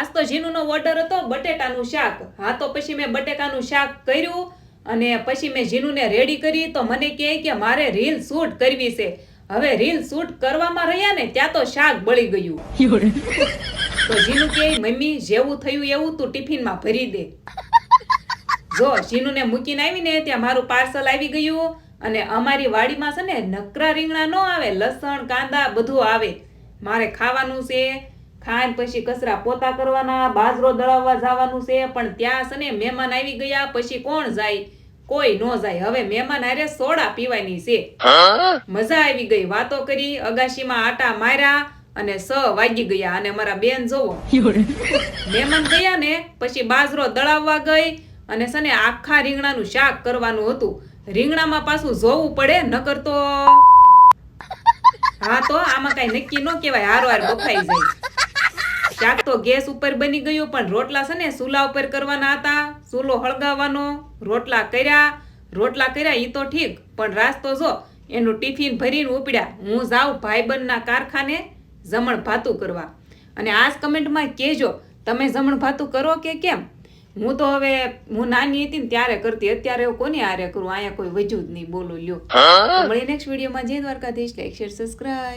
આજ તો જીનુનો ઓર્ડર હતો બટેટાનું શાક. હા તો પછી મેં બટેકાનું શાક કર્યું અને પછી મેં જીનુને રેડી કરી. તો મને કહે કે મારે રીલ શૂટ કરવી છે. હવે રીલ શૂટ કરવામાં રહ્યા ને ત્યાં તો શાક બળી ગયું. તો જીનુ કહે મમ્મી જેવું થયું એવું તું ટિફિનમાં ભરી દે. જો જીનુને મૂકીને આવીને ત્યાં મારું પાર્સલ આવી ગયું અને અમારી વાડીમાં છે ને નકરા રીંગણા ન આવે લસણ કાંદા બધું આવે. મારે ખાવાનું છે. ખાઈને પછી કચરા પોતા કરવાના, બાજરો દળાવવા જવાનું છે, પણ ત્યાં છે મહેમાન આવી ગયા, પછી કોણ જાય? કોઈ નો જાય. હવે મહેમાન હારે સોડા પીવાની છે. મજા આવી ગઈ વાતો કરી, અગાશીમાં આટા માર્યા અને સ વાગી ગયા. અને મારા બેન જોવો. મહેમાન ગયા ને, પછી બાજરો દળાવવા ગઈ અને સને આખા રીંગણાનું શાક કરવાનું હતું. રીંગણામાં પાછું જોવું પડે, નકર તો હા તો આમાં કઈ નક્કી ન કહેવાય. હારો હાર બફાઈ જાય. શાક તો ગેસ ઉપર બની ગયું પણ રોટલા છે ને ચૂલા ઉપર કરવાના હતા. ચૂલો હળગાવવાનો રોટલા કર્યા રોટલા કર્યા એ તો ઠીક પણ રાસ તો જો એનું ટિફિન ભરીને ઉપડ્યા. હું જાઉં ભાઈબંધના કારખાને જમણ ભાતું કરવા. અને આ જ કમેન્ટમાં કહેજો તમે જમણ ભાતું કરો કે કેમ? હું તો હવે હું નાની હતી ને ત્યારે કરતી અત્યારે કોની આરે કરું? અહીંયા કોઈ વજુ જ નહીં બોલો લ્યો. મળીએ નેક્સ્ટ વિડીયોમાં જય દ્વારકાધીશ લાઈક શેર સબસ્ક્રાઇબ